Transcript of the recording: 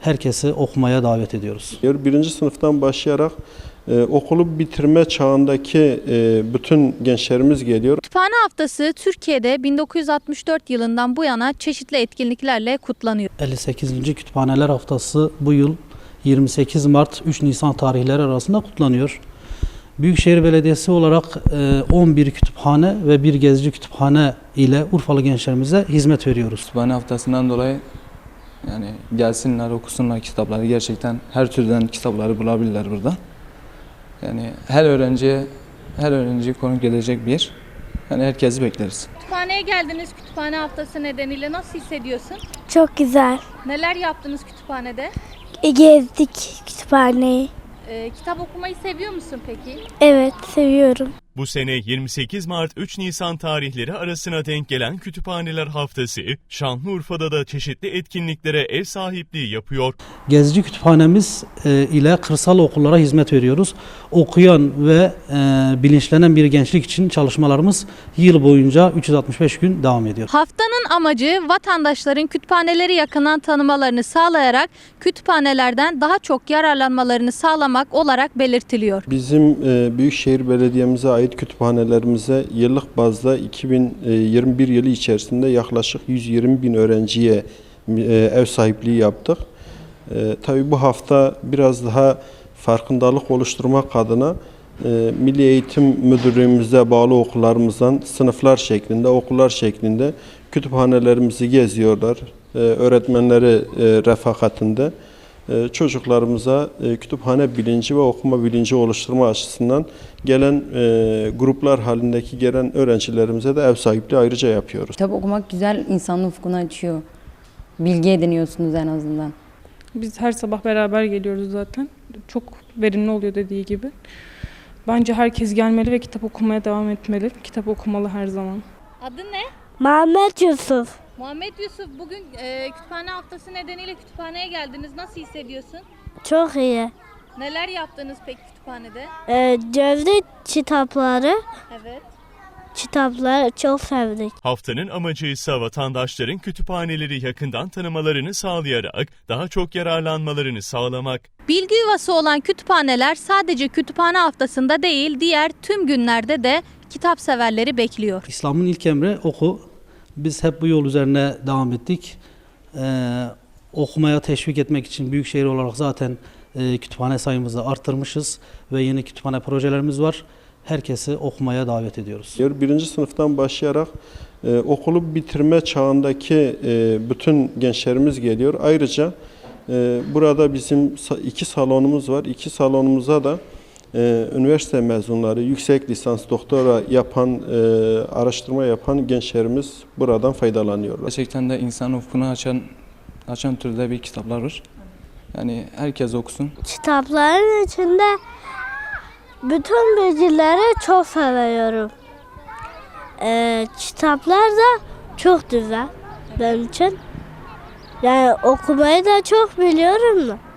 herkesi okumaya davet ediyoruz. Birinci sınıftan başlayarak e, okulu bitirme çağındaki e, bütün gençlerimiz geliyor. Kütüphane Haftası Türkiye'de 1964 yılından bu yana çeşitli etkinliklerle kutlanıyor. 58. Kütüphaneler Haftası bu yıl 28 Mart 3 Nisan tarihleri arasında kutlanıyor. Büyükşehir Belediyesi olarak e, 11 kütüphane ve bir gezici kütüphane ile Urfalı gençlerimize hizmet veriyoruz. Kütüphane haftasından dolayı yani gelsinler okusunlar kitapları gerçekten her türden kitapları bulabilirler burada. Yani her öğrenciye her öğrenciye konuk gelecek bir yer. Yani herkesi bekleriz. Kütüphaneye geldiniz kütüphane haftası nedeniyle nasıl hissediyorsun? Çok güzel. Neler yaptınız kütüphanede? E, Gezdik kütüphaneyi. Ee, kitap okumayı seviyor musun peki? Evet seviyorum. Bu sene 28 Mart 3 Nisan tarihleri arasına denk gelen Kütüphaneler Haftası, Şanlıurfa'da da çeşitli etkinliklere ev sahipliği yapıyor. Gezici kütüphanemiz e, ile kırsal okullara hizmet veriyoruz. Okuyan ve e, bilinçlenen bir gençlik için çalışmalarımız yıl boyunca 365 gün devam ediyor. Haftanın amacı vatandaşların kütüphaneleri yakından tanımalarını sağlayarak kütüphanelerden daha çok yararlanmalarını sağlamak olarak belirtiliyor. Bizim e, Büyükşehir Belediye'mize ait kütüphanelerimize yıllık bazda 2021 yılı içerisinde yaklaşık 120 bin öğrenciye e, ev sahipliği yaptık. E, tabii bu hafta biraz daha farkındalık oluşturmak adına e, Milli Eğitim Müdürlüğümüze bağlı okullarımızdan sınıflar şeklinde, okullar şeklinde kütüphanelerimizi geziyorlar. E, öğretmenleri e, refakatinde e, çocuklarımıza e, kütüphane bilinci ve okuma bilinci oluşturma açısından gelen e, gruplar halindeki gelen öğrencilerimize de ev sahipliği ayrıca yapıyoruz. Kitap okumak güzel, insanın ufkunu açıyor. Bilgi ediniyorsunuz en azından. Biz her sabah beraber geliyoruz zaten. Çok verimli oluyor dediği gibi. Bence herkes gelmeli ve kitap okumaya devam etmeli. Kitap okumalı her zaman. Adın ne? Mehmet Yusuf. Muhammed Yusuf bugün e, kütüphane haftası nedeniyle kütüphaneye geldiniz. Nasıl hissediyorsun? Çok iyi. Neler yaptınız peki kütüphanede? E, Cevdet kitapları, Evet. kitapları çok sevdik. Haftanın amacı ise vatandaşların kütüphaneleri yakından tanımalarını sağlayarak daha çok yararlanmalarını sağlamak. Bilgi yuvası olan kütüphaneler sadece kütüphane haftasında değil diğer tüm günlerde de kitap severleri bekliyor. İslam'ın ilk emri oku. Biz hep bu yol üzerine devam ettik. Ee, okumaya teşvik etmek için Büyükşehir olarak zaten e, kütüphane sayımızı arttırmışız ve yeni kütüphane projelerimiz var. Herkesi okumaya davet ediyoruz. Birinci sınıftan başlayarak e, okulu bitirme çağındaki e, bütün gençlerimiz geliyor. Ayrıca e, burada bizim iki salonumuz var. İki salonumuza da e, üniversite mezunları, yüksek lisans, doktora yapan, e, araştırma yapan gençlerimiz buradan faydalanıyorlar. Gerçekten de insan ufkunu açan açan türde bir kitaplar var. Yani herkes okusun. Kitapların içinde bütün bilgileri çok seviyorum. E, kitaplar da çok güzel benim için. Yani okumayı da çok biliyorum da.